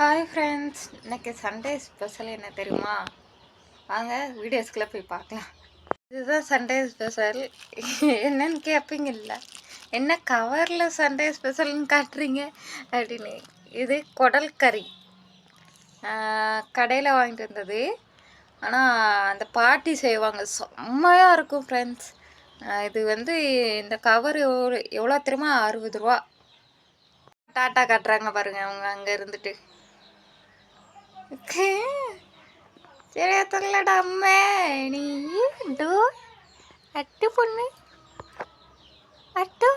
Hi friends இன்றைக்கி Sunday special என்ன தெரியுமா? வாங்க வீடியோஸ்குள்ளே போய் பார்க்கலாம். இதுதான் சண்டே ஸ்பெஷல் என்னன்னு கேட்பீங்க இல்லை? என்ன கவரில் சண்டே ஸ்பெஷல்னு காட்டுறீங்க? அப்படின்னு. இது குடல் கறி. கடையில் வாங்கிட்டு வந்தது. ஆனால் அந்த பாட்டி செய்வாங்க. செம்மையாக இருக்கும் ஃப்ரெண்ட்ஸ் இது வந்து இந்த கவர் எவ்வளோ எவ்வளோ தெரியுமா? அறுபது ரூபா. டாட்டா காட்டுறாங்க பாருங்கள் அவங்க அங்கே இருந்துட்டு. சரியா தெரியலடா அம்மே நீ டோ அட்டு பொண்ணு அட்டு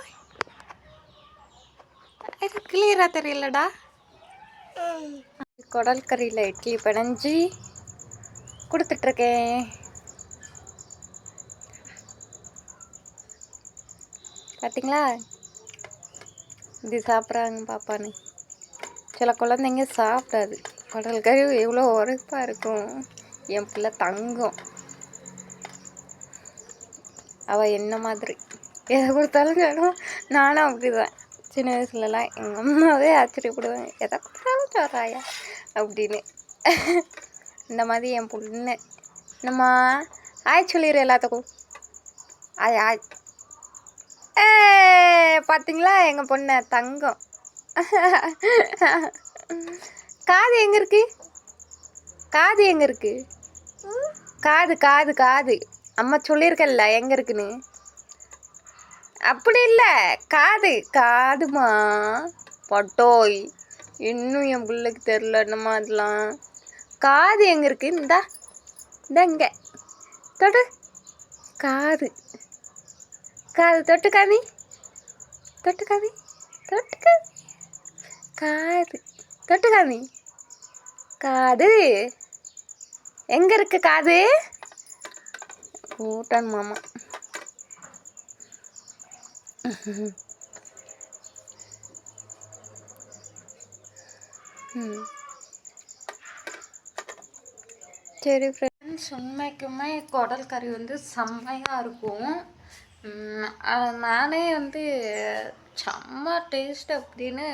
இது கிளியராக தெரியலடா குடல் கறியில் இட்லி பிணைஞ்சி கொடுத்துட்ருக்கேன் பார்த்தீங்களா இது சாப்பிட்றாங்க பாப்பான்னு சில குழந்தைங்க சாப்பிடாது கடல் கறி எவ்வளோ உரைப்பாக இருக்கும். என் பிள்ளை தங்கம். அவள் என்ன மாதிரி? எதை கொடுத்தாலும் வேணும் நானும் அப்படிதான். சின்ன வயசுலலாம் எங்கள் அம்மாவே ஆச்சரியப்படுவேன் எதை கொடுத்தாலும் சொல்கிறாயா அப்படின்னு. இந்த மாதிரி என் பொண்ணு. நம்ம ஆய் சொல்லிடு எல்லாத்துக்கும். ஆய் ஆய். ஏ பார்த்தீங்களா எங்கள் பொண்ணை தங்கம். காது எங்கே இருக்கு? காது எங்கே இருக்கு? காது காது காது. அம்மா சொல்லியிருக்கல்ல எங்கே இருக்குன்னு. அப்படி இல்லை. காது காதுமா? பட்டோய். இன்னும் என் பிள்ளைக்கு தெரில என்னமா அதெல்லாம் காது எங்கே இருக்கு? இந்தா இந்த இங்கே. தொட்டு காது. காது தொட்டு காமி தொட்டு காமி தொட்டு காமி காது. தொட்டுக்காமி. காது. எங்கே இருக்கு காது? ஊட்டான் மாமா. சரி ஃப்ரெண்ட்ஸ் உண்மைக்குமே குடல் கறி வந்து செம்மையாக இருக்கும். நானே வந்து செம்ம டேஸ்ட் அப்படின்னு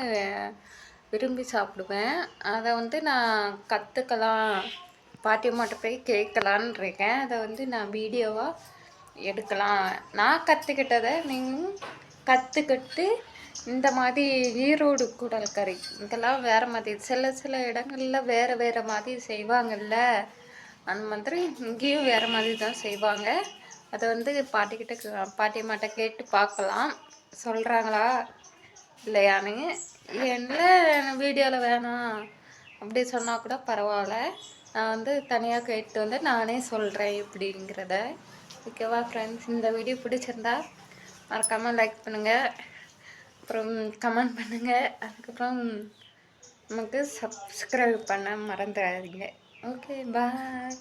விரும்பி சாப்பிடுவேன். அதை வந்து நான் கற்றுக்கலாம் பாட்டியம்மாட்ட போய் கேட்கலான் இருக்கேன் அதை வந்து நான் வீடியோவாக எடுக்கலாம். நான் கற்றுக்கிட்டதை நீங்களும் கற்றுக்கிட்டு இந்த மாதிரி ஈரோடு குடல் கறி இதெல்லாம் வேறு மாதிரி சில சில இடங்களில் வேறு வேறு மாதிரி செய்வாங்கல்ல. அந்த மாதிரி இங்கேயும் வேறு மாதிரி தான் செய்வாங்க. அதை வந்து பாட்டிக்கிட்ட பாட்டியம்மாட்ட கேட்டு பார்க்கலாம் சொல்கிறாங்களா இல்லையான்னு என்ன வீடியோவில் வேணாம் அப்படி சொன்னால் கூட பரவாயில்ல. நான் வந்து தனியாக கேட்டு வந்து நானே சொல்கிறேன் இப்படிங்கிறத. ஓகேவா ஃப்ரெண்ட்ஸ் இந்த வீடியோ பிடிச்சிருந்தா மறக்காமல் லைக் பண்ணுங்கள் அப்புறம் கமெண்ட் பண்ணுங்கள் அதுக்கப்புறம் நமக்கு சப்ஸ்கிரைப் பண்ண மறந்துடாதீங்க. Okay bye